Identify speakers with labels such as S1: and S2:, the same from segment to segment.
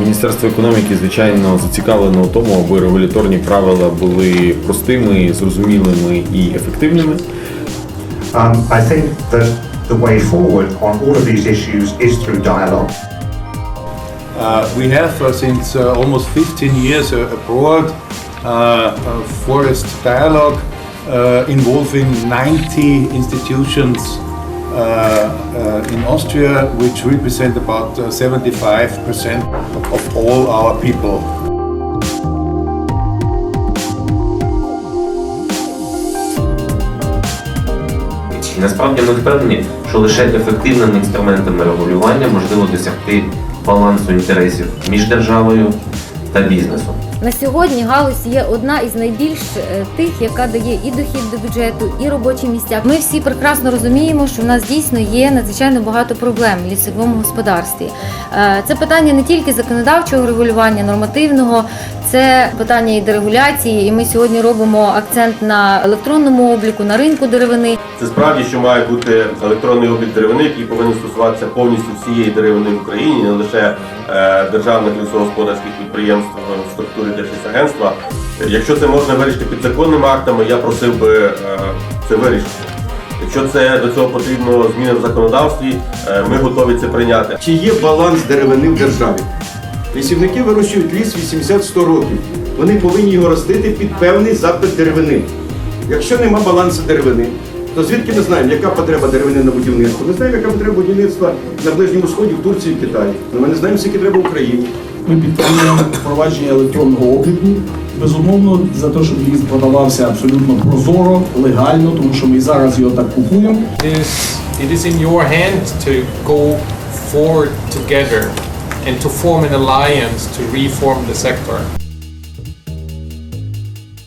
S1: Міністерство економіки, звичайно, зацікавлено у тому, аби регуляторні правила були простими, зрозумілими і ефективними.
S2: Um, I think that the way forward on all of these issues is through dialogue.
S3: Uh, we have uh, since uh, almost 15 years a, a broad uh, uh, forest dialogue uh, involving 90 institutions uh, uh, in Austria, which represent about uh, 75% of all our people.
S4: Насправді ми впевнені, що лише ефективними інструментами регулювання можливо досягти балансу інтересів між державою та бізнесом.
S5: На сьогодні галузь є одна із найбільш е, тих, яка дає і дохід до бюджету, і робочі місця. Ми всі прекрасно розуміємо, що в нас дійсно є надзвичайно багато проблем в лісовому господарстві. Е, Це питання не тільки законодавчого регулювання, нормативного, це питання і дерегуляції. І ми сьогодні робимо акцент на електронному обліку, на ринку деревини.
S6: Це справді, що має бути електронний облік деревини, який повинен стосуватися повністю всієї деревини в Україні, не лише державних лісогосподарських підприємств в структурі Держлісагентства. Якщо це можна вирішити підзаконними актами, я просив би е, це вирішити. Якщо це до цього потрібно зміни в законодавстві, е, ми готові це прийняти.
S7: Чи є баланс деревини в державі? Лісівники вирощують ліс 80-100 років. Вони повинні його ростити під певний запит деревини. Якщо нема балансу деревини, то звідки ми знаємо, яка потреба деревини на будівництво? Ми знаємо, яка потреба будівництва на Ближньому Сході, в Турції, в Китаї. Ми не знаємо, скільки треба Україні.
S8: Ми підтримуємо впровадження електронного обліку. Безумовно, за те, щоб ліс продавався абсолютно прозоро, легально, тому що ми і зараз його так купуємо.
S9: It is in your hand to go forward together and to form an alliance to reform the sector.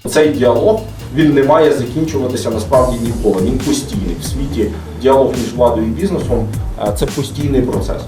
S10: Цей діалог він не має закінчуватися насправді ніколи. Він постійний в світі. Діалог між владою і бізнесом е, це постійний процес.